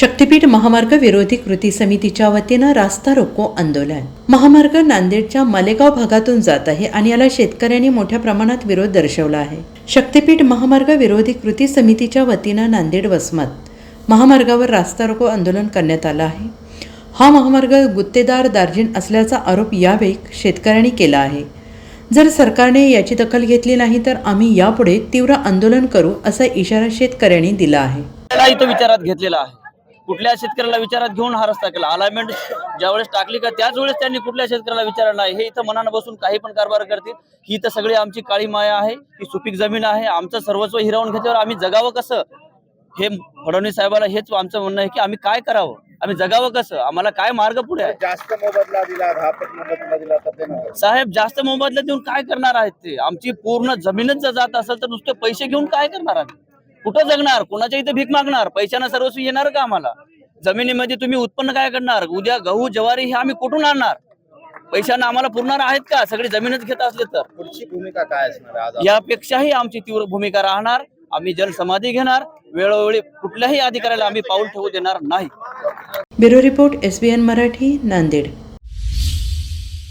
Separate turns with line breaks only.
शक्तीपीठ महामार्ग विरोधी कृती समितीच्या वतीनं रास्ता रोको आंदोलन. महामार्ग नांदेडच्या मालेगाव भागातून जात आहे आणि याला शेतकऱ्यांनी मोठ्या प्रमाणात विरोध दर्शवला आहे. शक्तीपीठ महामार्ग विरोधी कृती समितीच्या वतीनं नांदेड वसमत महामार्गावर रास्ता रोको आंदोलन करण्यात आलं आहे. हा महामार्ग गुत्तेदार दार्जिन असल्याचा आरोप यावेळी शेतकऱ्यांनी केला आहे. जर सरकारने याची दखल घेतली नाही तर आम्ही यापुढे तीव्र आंदोलन करू असा इशारा शेतकऱ्यांनी दिला आहे.
त्याला इथं विचारात घेतलेला आहे. कुठल्या शेतकऱ्याला विचारात घेऊन हा रस्ता केला? अलाइनमेंट ज्यावेळेस टाकली का त्याच वेळेस त्यांनी कुठल्या शेतकऱ्याला विचारलं नाही? हे इथं मनानं बसून काही पण कारभार करतील. ही तर सगळी आमची काळी माया आहे ही सुपीक जमीन आहे. आमचं सर्वस्व हिरावून घेतल्यावर आम्ही जगावं कसं? हे फडणवीस साहेबाला हेच आमचं म्हणणं आहे की आम्ही काय करावं? आम्ही जगावं कसं? आम्हाला काय मार्ग पुढे आहे?
जास्त मोबदला दिला दहा पट मोबदला दिला तर.
साहेब जास्त मोबदला देऊन काय करणार आहेत ते? आमची पूर्ण जमीनच जर जात असेल तर नुसते पैसे घेऊन काय करणार आम्ही? कुठं जगणार? कोणाच्या इथे भीक मागणार? पैशानं सर्वस्वी येणार का आम्हाला? जमिनीमध्ये तुम्ही उत्पन्न काय करणार? उद्या गहू ज्वारी हे आम्ही कुठून आणणार? पैशानं आम्हाला पुरणार आहेत का? सगळी जमीनच घेत असले तर.
पुढची भूमिका काय असणार आहे आज
यापेक्षाही आमची तीव्र भूमिका राहणार. आम्ही जलसमाधी घेणार. वेळोवेळी कुठल्याही अधिकाऱ्याला आम्ही पाऊल ठेवू देणार नाही.
Bureau report S B N Marathi Nanded.